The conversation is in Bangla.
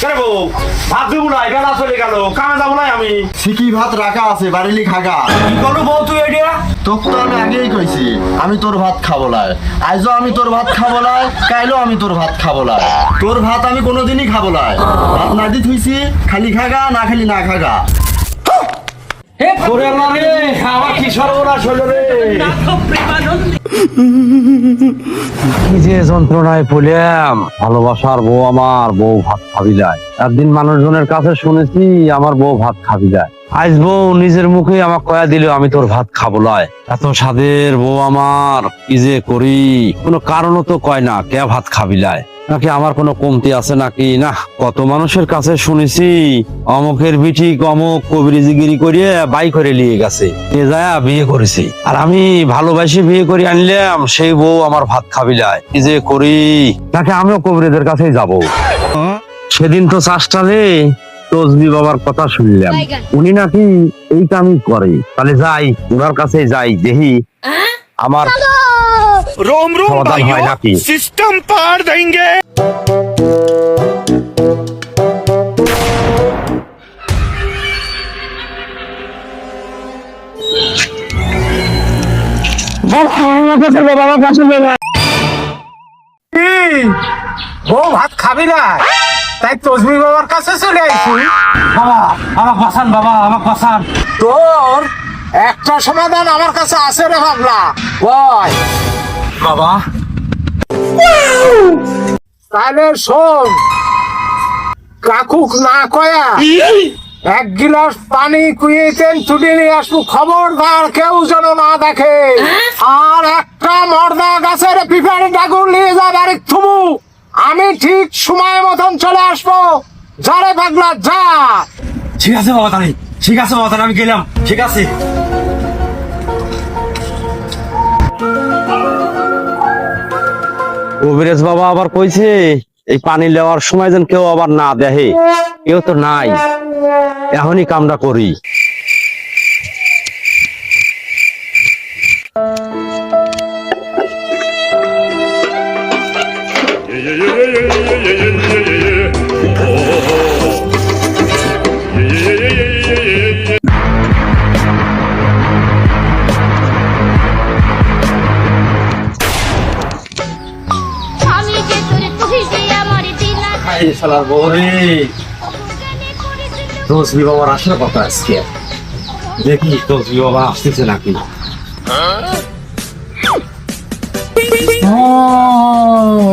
কেন বউ? ভাত দেবো না বেলা চলে গেল কামে যাব না আমি। সিকি ভাত রাখা আছে বাড়িলি খাগা। কি করব বউ তুই এটা তোকে তো আমি আগেই কইছি আমি তোর ভাত খাব লাই আজও আমি তোর ভাত খাব লাই কাইলেও আমি তোর ভাত খাব লাই তোর ভাত আমি কোনোদিনই খাব লাই ভাত না দি থুইছি খালি খাগা না খালি না খাগা। তোরে আল্লাহ রে আমার কি সর্বনাশ হলো রে? কি যে যন্ত্রণায় পড়লাম। ভালোবাসার বউ আমার, বউ ভাত খাবি যায়। একদিন মানুষজনের কাছে শুনেছি, আমার বউ ভাত খাবি যায়। আজ বউ নিজের মুখে আমাক কয়া দিল, আমি তোর ভাত খাব লয়। এত স্বাদের বউ আমার, কি যে করি? কোনো কারণও তো কয় না, কে ভাত খাবি লায়? নাকি আমার কোনো কমতি আছে নাকি? না কত মানুষের কাছে শুনেছি অমকের বিটি অমক কবিরিজিগিরি করিয়ে বাই করে নিয়ে গেছে। এ যায় বিয়ে করেছি। আর আমি ভালোবাসি বিয়ে করে আনলাম সেই বউ আমার ভাত খাবি যায় কি যে করি? নাকি আমিও কবিরিদের কাছেই যাব? সেদিন তো চাষটালে তসবি বাবার কথা শুনলাম। উনি নাকি এই কামই করে। তাহলে যাই ওনার কাছে যাই দেখি। আমার রোম রোম সিস্টেম পার দেंगे ও হ্যাঁ, ভাত খাবি না? তাই তসবি বাবার কাছে চলে আইছি। বাবা আমার পাশান বাবা আমার পাশান। তোর একটা সমাধান আমার কাছে আছে রে ভাবনা। বয় বাবা। তাহলে শোন। কাকুক না কয়া এক গিলাস পানি তুলে নিয়ে আসব। খবরদার কেউ যেন না দেখে। আর একটা মর্দা গাছের পিঁপড়ে ডাগুর নিয়ে যা বাড়ি থুমু। আমি ঠিক সময় মতন চলে আসব। যারে পাগলা যা। ঠিক আছে বাবা তাহলে। ঠিক আছে বাবা তাহলে আমি গেলাম। ঠিক আছে। কবিরাজ বাবা আবার কইছে, এই পানি লেওয়ার সময় যেন কেউ আবার না দেহে কেউ তো নাই। এখনই কামটা করি। শালার বউ রে তসবি বাবার আসার কথা আজকে। দেখি তসবি বাবা আসতেছে নাকি।